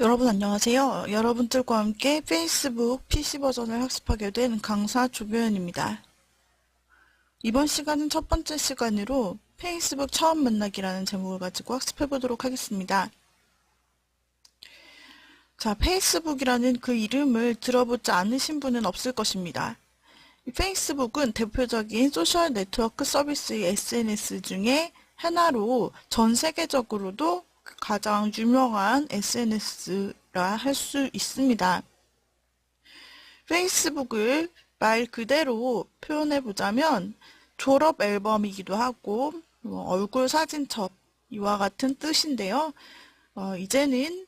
여러분 안녕하세요. 여러분들과 함께 페이스북 PC 버전을 학습하게 된 강사 조교연입니다. 이번 시간은 첫 번째 시간으로 페이스북 처음 만나기라는 제목을 가지고 학습해 보도록 하겠습니다. 자, 페이스북이라는 그 이름을 들어보지 않으신 분은 없을 것입니다. 이 페이스북은 대표적인 소셜 네트워크 서비스의 SNS 중에 하나로 전 세계적으로도 가장 유명한 SNS라 할 수 있습니다. 페이스북을 말 그대로 표현해 보자면 졸업 앨범이기도 하고 뭐 얼굴 사진첩 이와 같은 뜻인데요. 어, 이제는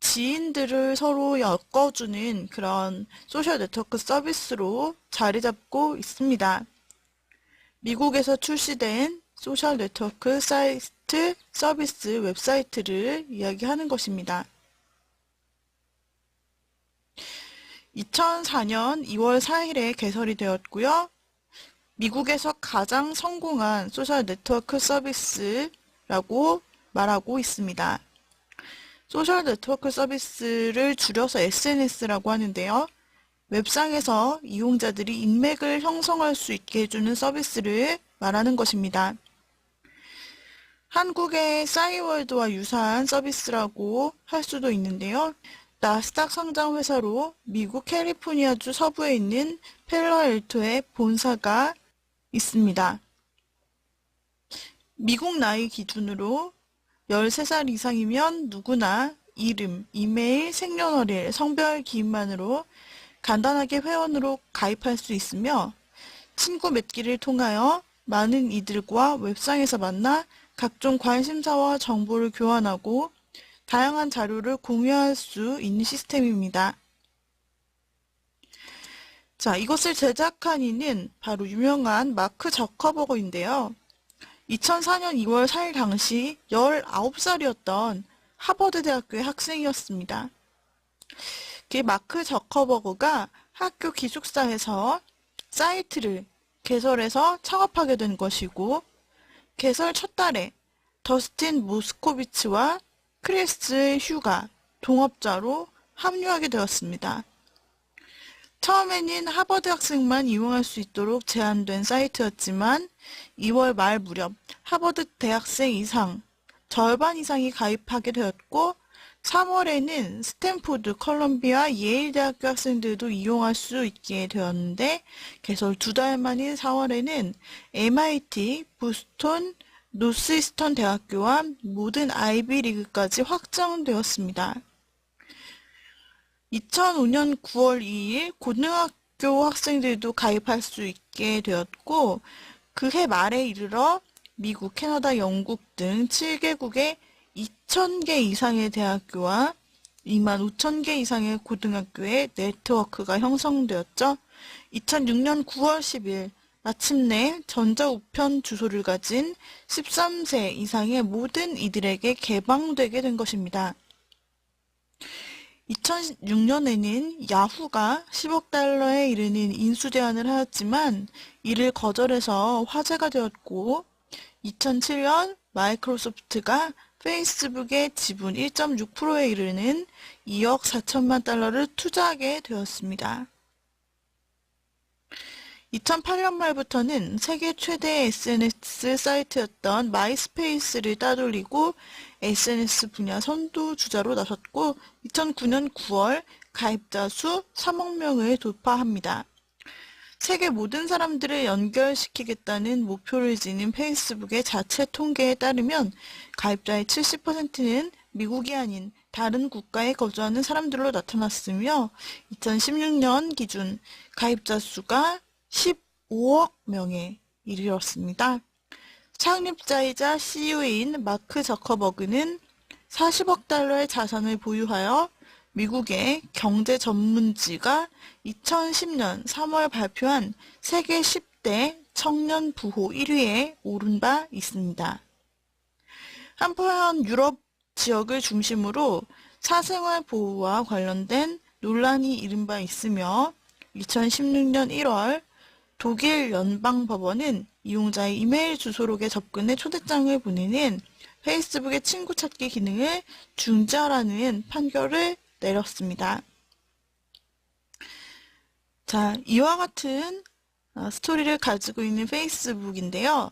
지인들을 서로 엮어주는 그런 소셜 네트워크 서비스로 자리 잡고 있습니다. 미국에서 출시된 소셜 네트워크 사이트 서비스 웹사이트를 이야기하는 것입니다. 2004년 2월 4일에 개설이 되었고요. 미국에서 가장 성공한 소셜 네트워크 서비스라고 말하고 있습니다. 소셜 네트워크 서비스를 줄여서 SNS라고 하는데요. 웹상에서 이용자들이 인맥을 형성할 수 있게 해주는 서비스를 말하는 것입니다. 한국의 싸이월드와 유사한 서비스라고 할 수도 있는데요. 나스닥 상장 회사로 미국 캘리포니아주 서부에 있는 펠러알토의 본사가 있습니다. 미국 나이 기준으로 13살 이상이면 누구나 이름, 이메일, 생년월일, 성별 기입만으로 간단하게 회원으로 가입할 수 있으며 친구 맺기를 통하여 많은 이들과 웹상에서 만나 각종 관심사와 정보를 교환하고 다양한 자료를 공유할 수 있는 시스템입니다. 자, 이것을 제작한 이는 바로 유명한 마크 저커버거인데요. 2004년 2월 4일 당시 19살이었던 하버드 대학교의 학생이었습니다. 그 마크 저커버거가 학교 기숙사에서 사이트를 개설해서 창업하게 된 것이고 개설 첫 달에 더스틴 모스코비치와 크리스 휴가 동업자로 합류하게 되었습니다. 처음에는 하버드 학생만 이용할 수 있도록 제한된 사이트였지만 2월 말 무렵 하버드 대학생 이상, 절반 이상이 가입하게 되었고 3월에는 스탠포드, 컬럼비아, 예일 대학교 학생들도 이용할 수 있게 되었는데 개설 두 달 만인 4월에는 MIT, 보스턴, 노스이스턴 대학교와 모든 아이비리그까지 확장되었습니다. 2005년 9월 2일 고등학교 학생들도 가입할 수 있게 되었고 그해 말에 이르러 미국, 캐나다, 영국 등 7개국의 2,000개 이상의 대학교와 2만 5천 개 이상의 고등학교의 네트워크가 형성되었죠. 2006년 9월 10일 마침내 전자우편 주소를 가진 13세 이상의 모든 이들에게 개방되게 된 것입니다. 2006년에는 야후가 10억 달러에 이르는 인수 제안을 하였지만 이를 거절해서 화제가 되었고 2007년 마이크로소프트가 페이스북의 지분 1.6%에 이르는 2억 4천만 달러를 투자하게 되었습니다. 2008년 말부터는 세계 최대 SNS 사이트였던 마이스페이스를 따돌리고 SNS 분야 선두 주자로 나섰고 2009년 9월 가입자 수 3억 명을 돌파합니다. 세계 모든 사람들을 연결시키겠다는 목표를 지닌 페이스북의 자체 통계에 따르면 가입자의 70%는 미국이 아닌 다른 국가에 거주하는 사람들로 나타났으며 2016년 기준 가입자 수가 15억 명에 이르렀습니다. 창립자이자 CEO인 마크 저커버그는 40억 달러의 자산을 보유하여 미국의 경제 전문지가 2010년 3월 발표한 세계 10대 청년 부호 1위에 오른 바 있습니다. 한편 유럽 지역을 중심으로 사생활 보호와 관련된 논란이 일은 바 있으며 2016년 1월 독일 연방법원은 이용자의 이메일 주소록에 접근해 초대장을 보내는 페이스북의 친구 찾기 기능을 중지하라는 판결을 내렸습니다. 자, 이와 같은 어, 스토리를 가지고 있는 페이스북인데요.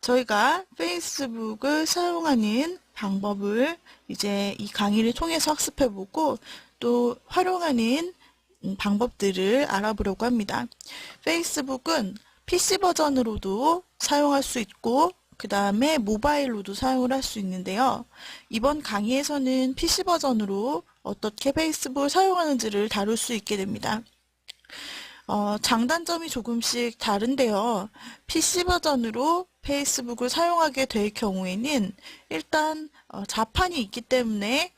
저희가 페이스북을 사용하는 방법을 이제 이 강의를 통해서 학습해보고 또 활용하는 음, 방법들을 알아보려고 합니다. 페이스북은 PC 버전으로도 사용할 수 있고 그 다음에 모바일로도 사용을 할 수 있는데요. 이번 강의에서는 PC 버전으로 어떻게 페이스북을 사용하는지를 다룰 수 있게 됩니다. 어, 장단점이 조금씩 다른데요. PC 버전으로 페이스북을 사용하게 될 경우에는 일단 어, 자판이 있기 때문에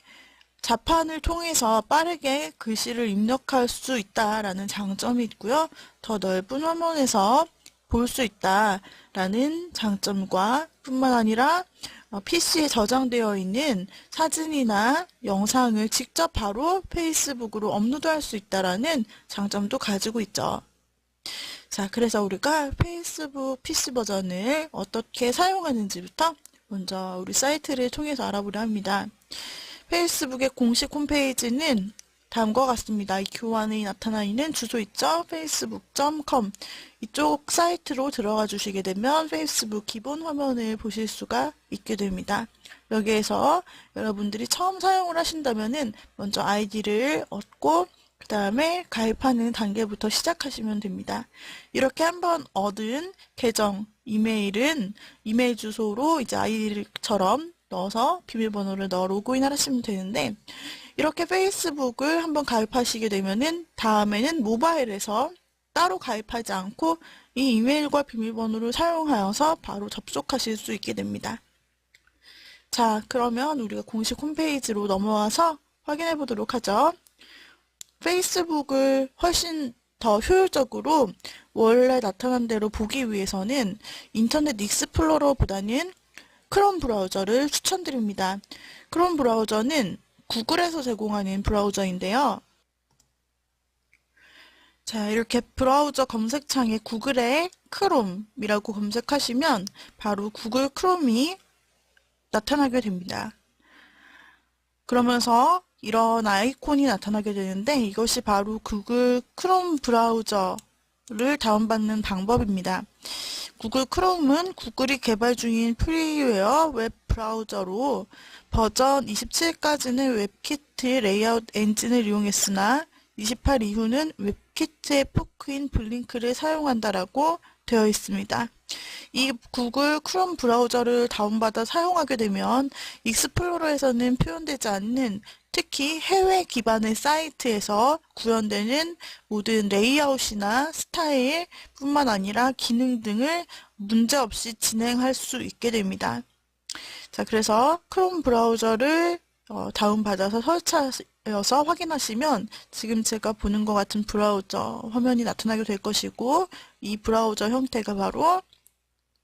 자판을 통해서 빠르게 글씨를 입력할 수 있다라는 장점이 있고요. 더 넓은 화면에서 볼 수 있다라는 장점과 뿐만 아니라 PC에 저장되어 있는 사진이나 영상을 직접 바로 페이스북으로 업로드할 수 있다라는 장점도 가지고 있죠. 자, 그래서 우리가 페이스북 PC 버전을 어떻게 사용하는지부터 먼저 우리 사이트를 통해서 알아보려 합니다. 페이스북의 공식 홈페이지는 다음과 같습니다. 이 교환이 나타나 있는 주소 있죠? facebook.com 이쪽 사이트로 들어가 주시게 되면 페이스북 기본 화면을 보실 수가 있게 됩니다. 여기에서 여러분들이 처음 사용을 하신다면은 먼저 아이디를 얻고 그 다음에 가입하는 단계부터 시작하시면 됩니다. 이렇게 한번 얻은 계정 이메일은 이메일 주소로 이제 아이디처럼 넣어서 비밀번호를 넣어 로그인 하시면 되는데 이렇게 페이스북을 한번 가입하시게 되면은 다음에는 모바일에서 따로 가입하지 않고 이 이메일과 비밀번호를 사용하여서 바로 접속하실 수 있게 됩니다. 자, 그러면 우리가 공식 홈페이지로 넘어와서 확인해 보도록 하죠. 페이스북을 훨씬 더 효율적으로 원래 나타난 대로 보기 위해서는 인터넷 익스플로러보다는 크롬 브라우저를 추천드립니다. 크롬 브라우저는 구글에서 제공하는 브라우저인데요. 자, 이렇게 브라우저 검색창에 구글에 크롬이라고 검색하시면 바로 구글 크롬이 나타나게 됩니다. 그러면서 이런 아이콘이 나타나게 되는데 이것이 바로 구글 크롬 브라우저를 다운받는 방법입니다. 구글 크롬은 구글이 개발 중인 프리웨어 웹 브라우저로 버전 27까지는 웹키트 레이아웃 엔진을 이용했으나 28 이후는 웹키트의 포크인 블링크를 사용한다라고 되어 있습니다. 이 구글 크롬 브라우저를 다운받아 사용하게 되면 익스플로러에서는 표현되지 않는 특히 해외 기반의 사이트에서 구현되는 모든 레이아웃이나 스타일 뿐만 아니라 기능 등을 문제없이 진행할 수 있게 됩니다. 자, 그래서 크롬 브라우저를 어, 다운받아서 설치 하여서 확인하시면 지금 제가 보는 것 같은 브라우저 화면이 나타나게 될 것이고 이 브라우저 형태가 바로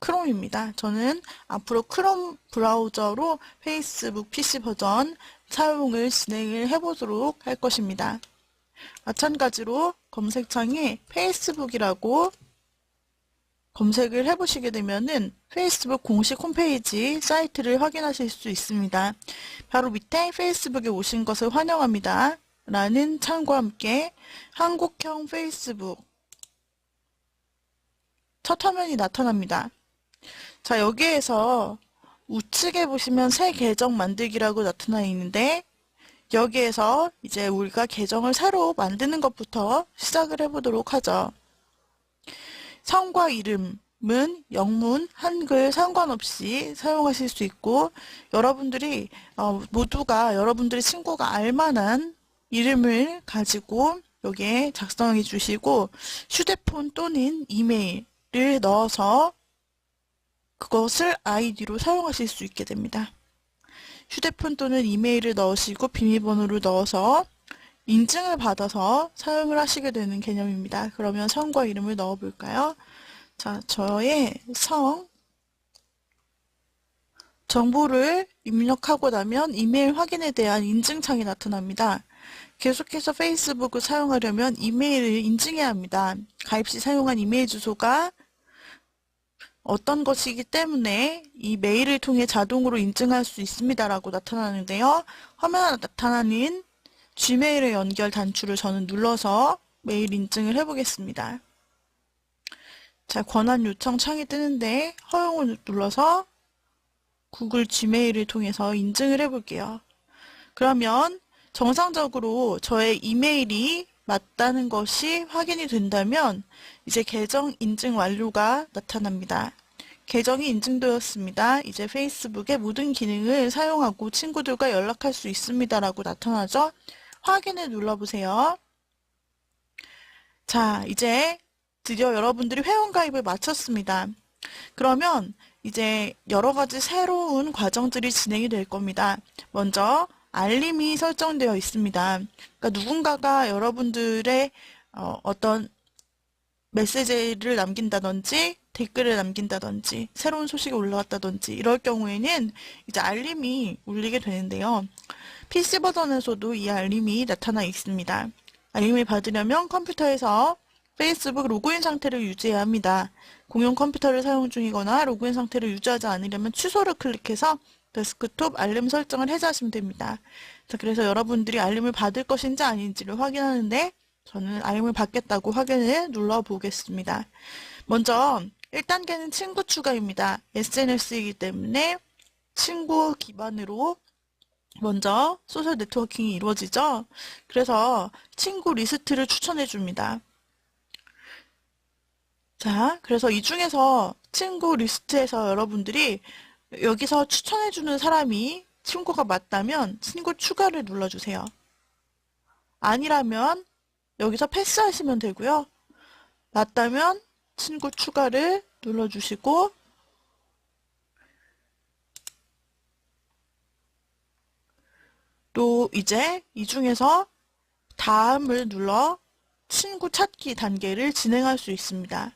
크롬입니다. 저는 앞으로 크롬 브라우저로 페이스북 PC 버전 사용을 진행을 해보도록 할 것입니다. 마찬가지로 검색창에 페이스북이라고 검색을 해보시게 되면은 페이스북 공식 홈페이지 사이트를 확인하실 수 있습니다. 바로 밑에 페이스북에 오신 것을 환영합니다. 라는 창과 함께 한국형 페이스북 첫 화면이 나타납니다. 자, 여기에서 우측에 보시면 새 계정 만들기라고 나타나 있는데 여기에서 이제 우리가 계정을 새로 만드는 것부터 시작을 해보도록 하죠. 성과 이름은 영문, 한글 상관없이 사용하실 수 있고 여러분들이 어, 모두가 여러분들의 친구가 알만한 이름을 가지고 여기에 작성해 주시고 휴대폰 또는 이메일을 넣어서 그것을 아이디로 사용하실 수 있게 됩니다. 휴대폰 또는 이메일을 넣으시고 비밀번호를 넣어서 인증을 받아서 사용을 하시게 되는 개념입니다. 그러면 성과 이름을 넣어 볼까요? 자, 저의 성, 정보를 입력하고 나면 이메일 확인에 대한 인증창이 나타납니다. 계속해서 페이스북을 사용하려면 이메일을 인증해야 합니다. 가입 시 사용한 이메일 주소가 어떤 것이기 때문에 이 메일을 통해 자동으로 인증할 수 있습니다라고 나타나는데요. 화면에 나타나는 Gmail의 연결 단추를 저는 눌러서 메일 인증을 해보겠습니다. 자, 권한 요청 창이 뜨는데 허용을 눌러서 구글 Gmail을 통해서 인증을 해볼게요. 그러면 정상적으로 저의 이메일이 맞다는 것이 확인이 된다면 이제 계정 인증 완료가 나타납니다. 계정이 인증되었습니다. 이제 페이스북의 모든 기능을 사용하고 친구들과 연락할 수 있습니다라고 나타나죠. 확인을 눌러보세요. 자, 이제 드디어 여러분들이 회원가입을 마쳤습니다. 그러면 이제 여러 가지 새로운 과정들이 진행이 될 겁니다. 먼저 알림이 설정되어 있습니다. 그러니까 누군가가 여러분들의 어, 어떤 메시지를 남긴다든지 댓글을 남긴다든지 새로운 소식이 올라왔다든지 이럴 경우에는 이제 알림이 울리게 되는데요. PC 버전에서도 이 알림이 나타나 있습니다. 알림을 받으려면 컴퓨터에서 페이스북 로그인 상태를 유지해야 합니다. 공용 컴퓨터를 사용 중이거나 로그인 상태를 유지하지 않으려면 취소를 클릭해서 데스크톱 알림 설정을 해제하시면 됩니다. 자, 그래서 여러분들이 알림을 받을 것인지 아닌지를 확인하는데 저는 알림을 받겠다고 확인을 눌러보겠습니다. 먼저 1단계는 친구 추가입니다. SNS이기 때문에 친구 기반으로 먼저 소셜 네트워킹이 이루어지죠. 그래서 친구 리스트를 추천해 줍니다. 자, 그래서 이 중에서 친구 리스트에서 여러분들이 여기서 추천해 주는 사람이 친구가 맞다면 친구 추가를 눌러주세요. 아니라면 여기서 패스하시면 되고요. 맞다면 친구 추가를 눌러주시고 또 이제 이 중에서 다음을 눌러 친구 찾기 단계를 진행할 수 있습니다.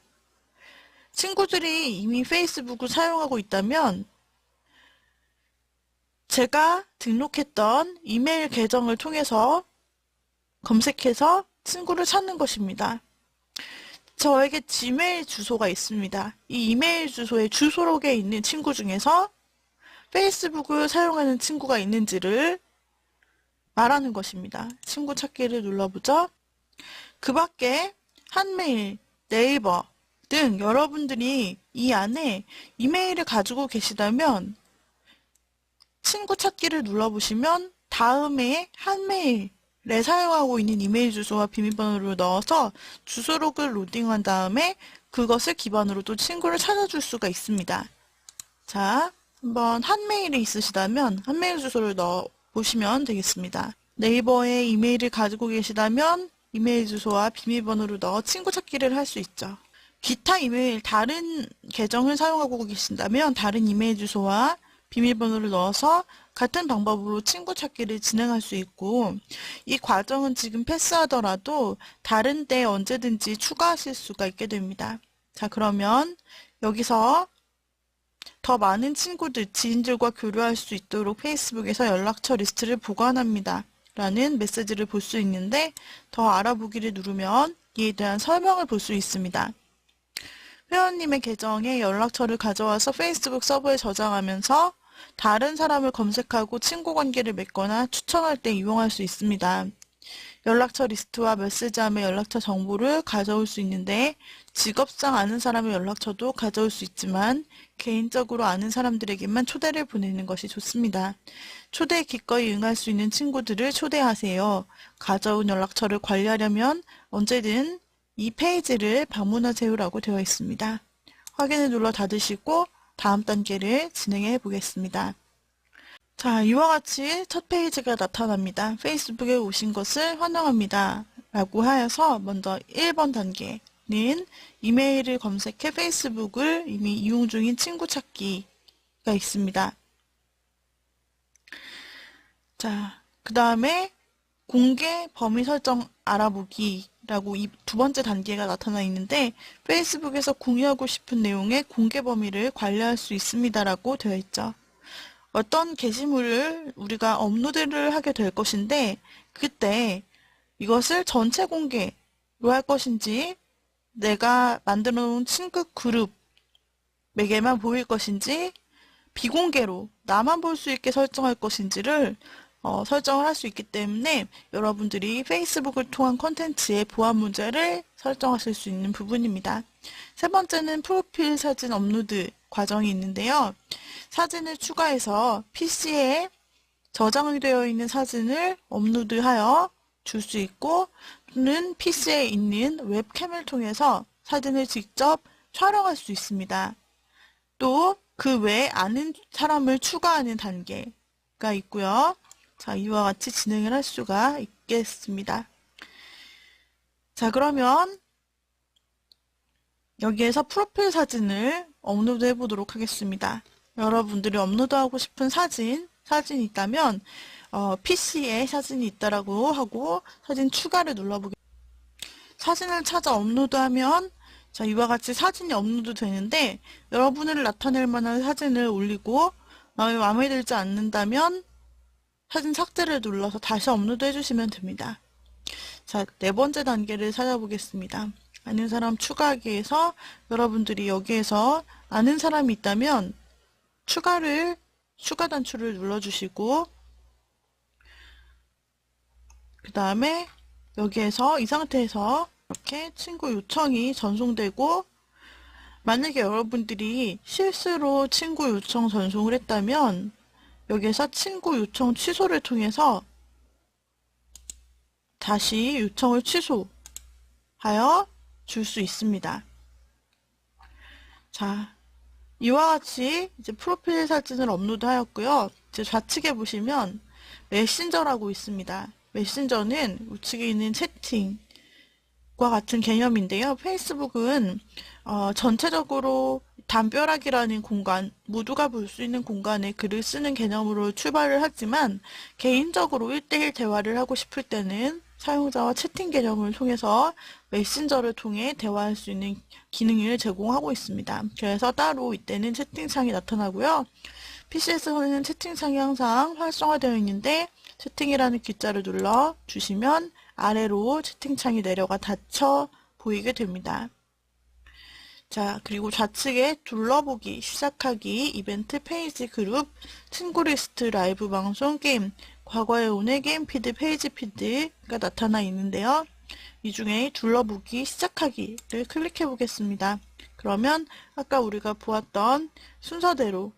친구들이 이미 페이스북을 사용하고 있다면 제가 등록했던 이메일 계정을 통해서 검색해서 친구를 찾는 것입니다. 저에게 지메일 주소가 있습니다. 이 이메일 주소에 주소록에 있는 친구 중에서 페이스북을 사용하는 친구가 있는지를 말하는 것입니다. 친구 찾기를 눌러보죠. 그 밖에 한메일, 네이버 등 여러분들이 이 안에 이메일을 가지고 계시다면 친구 찾기를 눌러보시면 다음에 한메일 에 사용하고 있는 이메일 주소와 비밀번호를 넣어서 주소록을 로딩한 다음에 그것을 기반으로 또 친구를 찾아줄 수가 있습니다. 자, 한번 한메일이 있으시다면 한메일 주소를 넣어 보시면 되겠습니다. 네이버에 이메일을 가지고 계시다면 이메일 주소와 비밀번호를 넣어 친구 찾기를 할 수 있죠. 기타 이메일 다른 계정을 사용하고 계신다면 다른 이메일 주소와 비밀번호를 넣어서 같은 방법으로 친구 찾기를 진행할 수 있고 이 과정은 지금 패스하더라도 다른 때 언제든지 추가하실 수가 있게 됩니다. 자 그러면 여기서 더 많은 친구들, 지인들과 교류할 수 있도록 페이스북에서 연락처 리스트를 보관합니다. 라는 메시지를 볼 수 있는데 더 알아보기를 누르면 이에 대한 설명을 볼 수 있습니다. 회원님의 계정에 연락처를 가져와서 페이스북 서버에 저장하면서 다른 사람을 검색하고 친구 관계를 맺거나 추천할 때 이용할 수 있습니다. 연락처 리스트와 메시지함의 연락처 정보를 가져올 수 있는데 직업상 아는 사람의 연락처도 가져올 수 있지만 개인적으로 아는 사람들에게만 초대를 보내는 것이 좋습니다. 초대에 기꺼이 응할 수 있는 친구들을 초대하세요. 가져온 연락처를 관리하려면 언제든 이 페이지를 방문하세요라고 되어 있습니다. 확인을 눌러 닫으시고 다음 단계를 진행해 보겠습니다. 자, 이와 같이 첫 페이지가 나타납니다. 페이스북에 오신 것을 환영합니다. 라고 하여서 먼저 1번 단계는 이메일을 검색해 페이스북을 이미 이용 중인 친구 찾기가 있습니다. 자, 그 다음에 공개 범위 설정 알아보기라고 이 두 번째 단계가 나타나 있는데 페이스북에서 공유하고 싶은 내용의 공개 범위를 관리할 수 있습니다라고 되어 있죠. 어떤 게시물을 우리가 업로드를 하게 될 것인데 그때 이것을 전체 공개로 할 것인지 내가 만들어 놓은 친구 그룹 에게만 보일 것인지 비공개로 나만 볼 수 있게 설정할 것인지를 어, 설정을 할 수 있기 때문에 여러분들이 페이스북을 통한 콘텐츠의 보안 문제를 설정하실 수 있는 부분입니다. 세 번째는 프로필 사진 업로드 과정이 있는데요. 사진을 추가해서 PC에 저장이 되어 있는 사진을 업로드하여 줄 수 있고 또는 PC에 있는 웹캠을 통해서 사진을 직접 촬영할 수 있습니다. 또 그 외에 아는 사람을 추가하는 단계가 있고요. 자, 이와 같이 진행을 할 수가 있겠습니다. 자, 그러면 여기에서 프로필 사진을 업로드 해보도록 하겠습니다. 여러분들이 업로드하고 싶은 사진, 사진이 있다면 어, PC에 사진이 있다라고 하고 사진 추가를 눌러보겠습니다. 사진을 찾아 업로드하면 자, 이와 같이 사진이 업로드 되는데 여러분을 나타낼 만한 사진을 올리고 마음에 마음에 들지 않는다면 사진 삭제를 눌러서 다시 업로드 해주시면 됩니다. 자, 네 번째 단계를 찾아보겠습니다. 아는 사람 추가하기 위해서 여러분들이 여기에서 아는 사람이 있다면 추가를, 추가 단추를 눌러주시고 그 다음에 여기에서 이 상태에서 이렇게 친구 요청이 전송되고 만약에 여러분들이 실수로 친구 요청 전송을 했다면 여기에서 친구 요청 취소를 통해서 다시 요청을 취소하여 줄 수 있습니다. 자, 이와 같이 이제 프로필 사진을 업로드하였고요. 이제 좌측에 보시면 메신저라고 있습니다. 메신저는 우측에 있는 채팅 과 같은 개념인데요. 페이스북은 어, 전체적으로 담벼락이라는 공간, 모두가 볼 수 있는 공간에 글을 쓰는 개념으로 출발을 하지만 개인적으로 1대1 대화를 하고 싶을 때는 사용자와 채팅 개념을 통해서 메신저를 통해 대화할 수 있는 기능을 제공하고 있습니다. 그래서 따로 이때는 채팅창이 나타나고요. PC에서는 채팅창이 항상 활성화되어 있는데 채팅이라는 글자를 눌러 주시면 아래로 채팅창이 내려가 닫혀 보이게 됩니다. 자, 그리고 좌측에 둘러보기, 시작하기, 이벤트, 페이지, 그룹, 친구 리스트, 라이브 방송, 게임, 과거의 오늘 게임 피드, 페이지 피드가 나타나 있는데요. 이 중에 둘러보기, 시작하기를 클릭해 보겠습니다. 그러면 아까 우리가 보았던 순서대로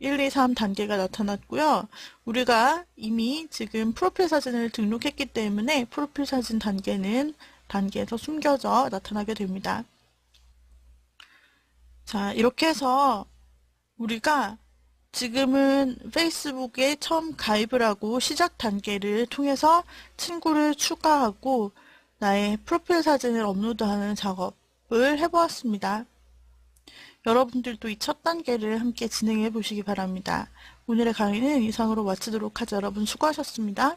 1, 2, 3 단계가 나타났고요. 우리가 이미 지금 프로필 사진을 등록했기 때문에 프로필 사진 단계는 단계에서 숨겨져 나타나게 됩니다. 자, 이렇게 해서 우리가 지금은 페이스북에 처음 가입을 하고 시작 단계를 통해서 친구를 추가하고 나의 프로필 사진을 업로드하는 작업을 해보았습니다. 여러분들도 이 첫 단계를 함께 진행해 보시기 바랍니다. 오늘의 강의는 이상으로 마치도록 하죠. 여러분 수고하셨습니다.